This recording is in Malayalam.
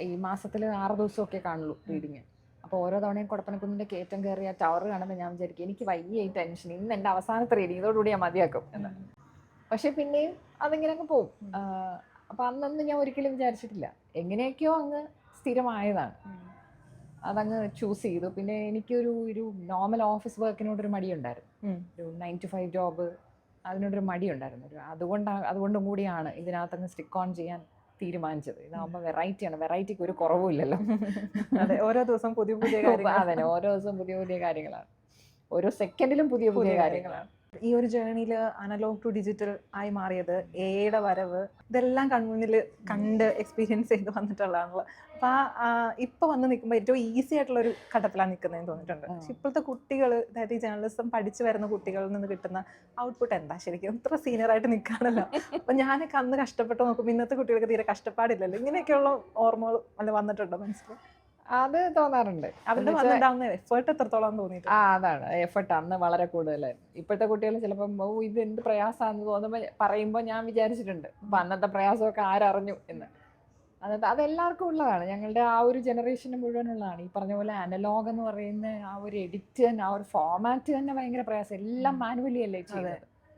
ഈ മാസത്തിൽ ആറ് ദിവസമൊക്കെ കാണുള്ളൂ റീഡിങ്. അപ്പോൾ ഓരോ തവണയും കുടപ്പനക്കുന്നിന്റെ കയറ്റം കയറിയ ടവർ കാണുമ്പോൾ ഞാൻ വിചാരിക്കും എനിക്ക് വയ്യ ഈ ടെൻഷൻ. ഇന്ന് എന്റെ അവസാനത്തെ റീഡിങ് ഇതോടുകൂടി ഞാൻ മതിയാക്കും എന്ന്. പക്ഷെ പിന്നെയും അതിങ്ങനെ അങ്ങ് പോവും അപ്പോൾ അന്നൊന്നും ഞാൻ ഒരിക്കലും വിചാരിച്ചിട്ടില്ല. എങ്ങനെയൊക്കെയോ അങ്ങ് സ്ഥിരമായതാണ്. അതങ്ങ് ചൂസ് ചെയ്തു. പിന്നെ എനിക്കൊരു ഒരു നോർമൽ ഓഫീസ് വർക്കിനോടൊരു മടിയുണ്ടായിരുന്നു. ഒരു നയൻ ടു ഫൈവ് ജോബ് അതിനോടൊരു മടിയുണ്ടായിരുന്നു. ഒരു അതുകൊണ്ടാണ് അതുകൊണ്ടും കൂടിയാണ് ഇതിനകത്തങ്ങ് സ്റ്റിക്ക് ഓൺ ചെയ്യാൻ തീരുമാനിച്ചത്. ഇതാകുമ്പോൾ വെറൈറ്റിയാണ് വെറൈറ്റിക്ക് ഒരു കുറവുമില്ലല്ലോ അതെ ഓരോ ദിവസം പുതിയ പുതിയ കാര്യങ്ങൾ അതെ ഓരോ ദിവസം പുതിയ പുതിയ കാര്യങ്ങളാണ്. ഓരോ സെക്കൻഡിലും പുതിയ പുതിയ പുതിയ കാര്യങ്ങളാണ്. ഈ ഒരു ജേണിയിൽ അനലോഗ് ടു ഡിജിറ്റൽ ആയി മാറിയത് എയുടെ വരവ് ഇതെല്ലാം കൺമുന്നിൽ കണ്ട് എക്സ്പീരിയൻസ് ചെയ്ത് വന്നിട്ടുള്ളതാണല്ലോ. അപ്പൊ ആ ഇപ്പൊ വന്ന് നിൽക്കുമ്പോൾ ഏറ്റവും ഈസി ആയിട്ടുള്ള ഒരു ഘട്ടത്തിലാണ് നിൽക്കുന്നതെന്ന് തോന്നിയിട്ടുണ്ട്. പക്ഷെ ഇപ്പോഴത്തെ കുട്ടികൾ അതായത് ഈ ജേർണലിസം പഠിച്ചു വരുന്ന കുട്ടികളിൽ നിന്ന് കിട്ടുന്ന ഔട്ട്പുട്ട് എന്താ? ശരിക്കും ഇത്ര സീനിയർ ആയിട്ട് നിൽക്കാണല്ലോ അപ്പൊ ഞാനൊക്കെ അന്ന് കഷ്ടപ്പെട്ട് നോക്കുമ്പോൾ ഇന്നത്തെ കുട്ടികൾക്ക് തീരെ കഷ്ടപ്പാടില്ലല്ലോ. ഇങ്ങനെയൊക്കെയുള്ള ഓർമ്മകൾ അല്ല വന്നിട്ടുണ്ടോ മനസ്സിൽ അത് തോന്നാറുണ്ട്. അവരുടെ എഫേർട്ട് എത്രത്തോളം ആ അതാണ്. എഫർട്ട് അന്ന് വളരെ കൂടുതലായിരുന്നു ഇപ്പോഴത്തെ കുട്ടികൾ ചിലപ്പം ഓ ഇത് എന്ത് പ്രയാസമാണെന്ന് തോന്നുമ്പോൾ പറയുമ്പോൾ ഞാൻ വിചാരിച്ചിട്ടുണ്ട്. അപ്പം അന്നത്തെ പ്രയാസമൊക്കെ ആരറിഞ്ഞു? എന്ന്. അന്നത്തെ അതെല്ലാവർക്കും ഉള്ളതാണ്. ഞങ്ങളുടെ ആ ഒരു ജനറേഷന് മുഴുവനുള്ളതാണ്. ഈ പറഞ്ഞ പോലെ അനലോഗ് എന്ന് പറയുന്ന ആ ഒരു എഡിറ്റ് തന്നെ ആ ഒരു ഫോമാറ്റ് തന്നെ ഭയങ്കര പ്രയാസം. എല്ലാം മാനുവലി അല്ലേ ചെയ്യുന്നത്?